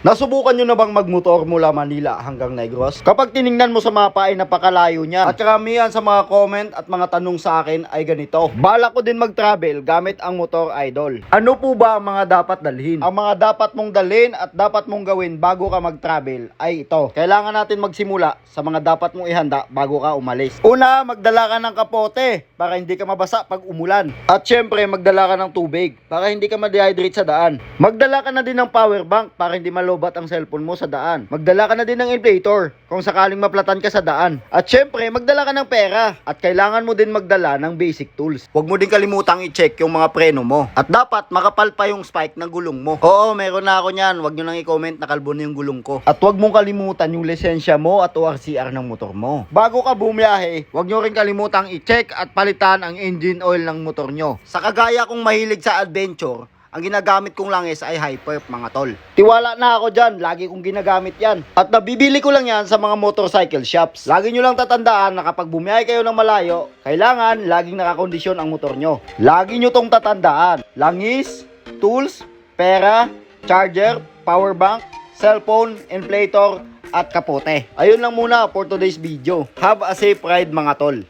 Nasubukan nyo na bang magmotor mula Manila hanggang Negros? Kapag tiningnan mo sa mapa ay napakalayo niya. At karamihan sa mga comment at mga tanong sa akin ay ganito. Bala ko din mag-travel gamit ang motor idol. Ano po ba ang mga dapat dalhin? Ang mga dapat mong dalhin at dapat mong gawin bago ka mag-travel ay ito. Kailangan natin magsimula sa mga dapat mong ihanda bago ka umalis. Una, magdala ka ng kapote para hindi ka mabasa pag umulan. At syempre, magdala ka ng tubig para hindi ka ma-dehydrate sa daan. Magdala ka na din ng power bank para hindi malobat ang cellphone mo sa daan. Magdala ka na din ng inflator kung sakaling maplatan ka sa daan. At syempre, magdala ka ng pera. At kailangan mo din magdala ng basic tools. Huwag mo din kalimutang i-check yung mga preno mo. At dapat makapal pa yung spike ng gulong mo. Oo, meron na ako niyan. Huwag nyo nang i-comment na kalbo na yung gulong ko. At huwag mong kalimutan yung lisensya mo at ORCR ng motor mo. Bago ka bumiyahe, huwag nyo rin kalimutang i-check at palitan ang engine oil ng motor nyo. Sa kagaya kong mahilig sa adventure, ang ginagamit kong langis ay high perf mga tol. Tiwala na ako dyan, lagi kong ginagamit yan. At nabibili ko lang yan sa mga motorcycle shops. Lagi nyo lang tatandaan na kapag bumiyahe kayo ng malayo, kailangan laging nakakondisyon ang motor nyo. Lagi nyo tong tatandaan. Langis, tools, pera, charger, power bank, cellphone, inflator, at kapote. Ayun lang muna for today's video. Have a safe ride mga tol.